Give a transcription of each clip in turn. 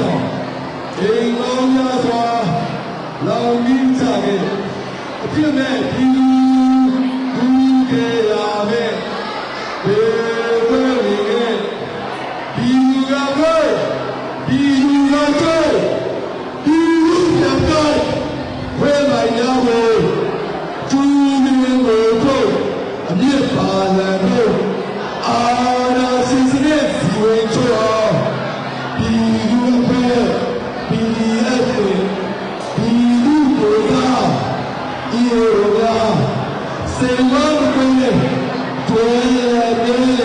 ကြောင့်ဒိန်ကောင်းများစွာလောင်ပြီးကြခဲ့အပြစ်မဲ့ပြည်သူ ser humano que, que é.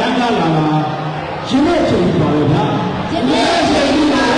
ရမ်းလာတာရှင်းတဲ့အချိန်ပါလေဗျာရှင်းတဲ့အချိန်ပါ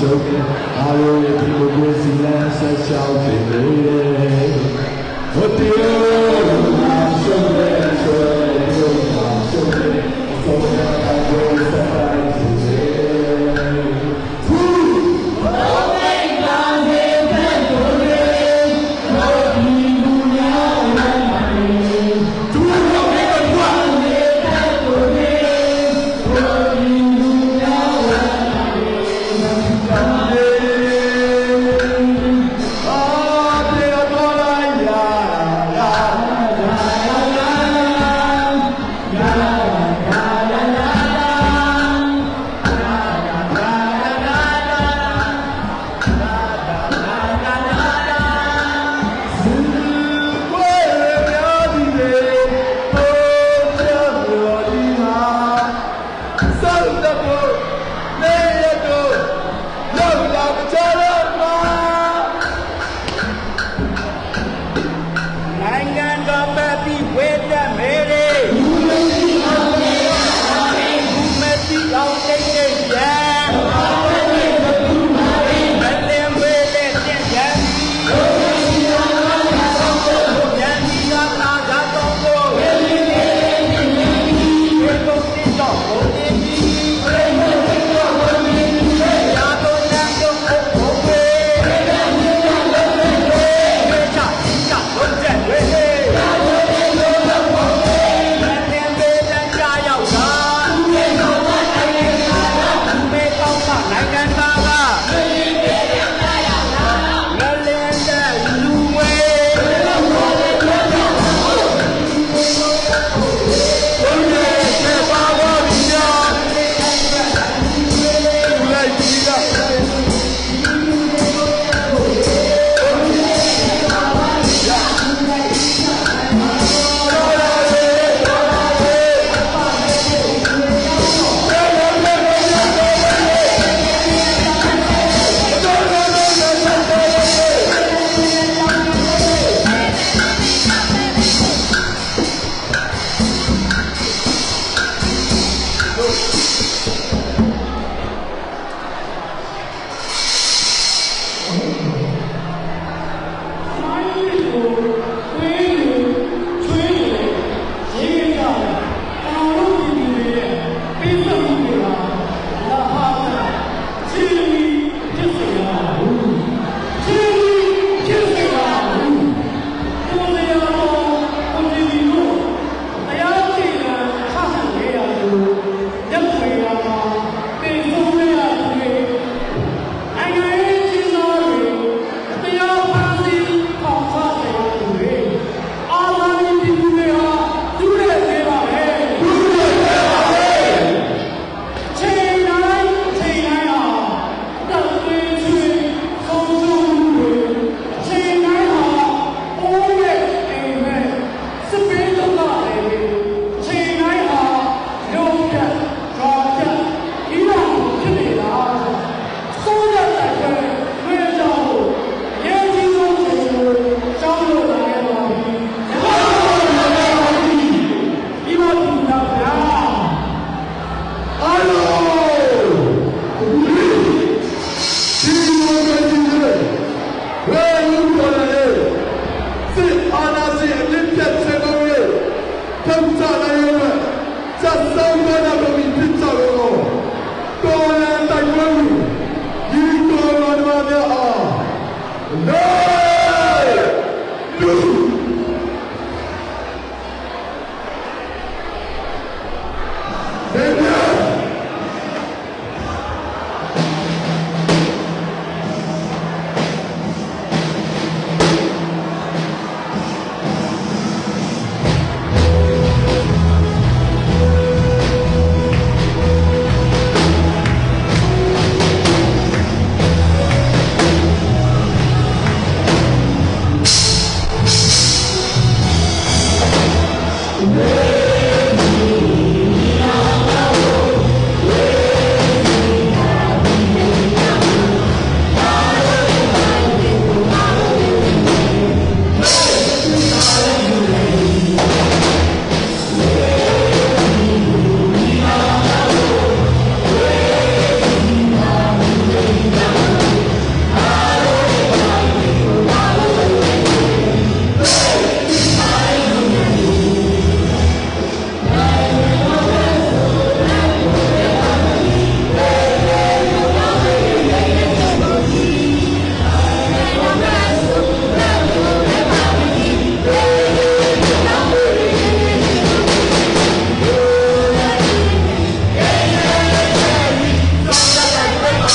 choking. I will people busy and such shouting. What the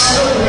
Yes.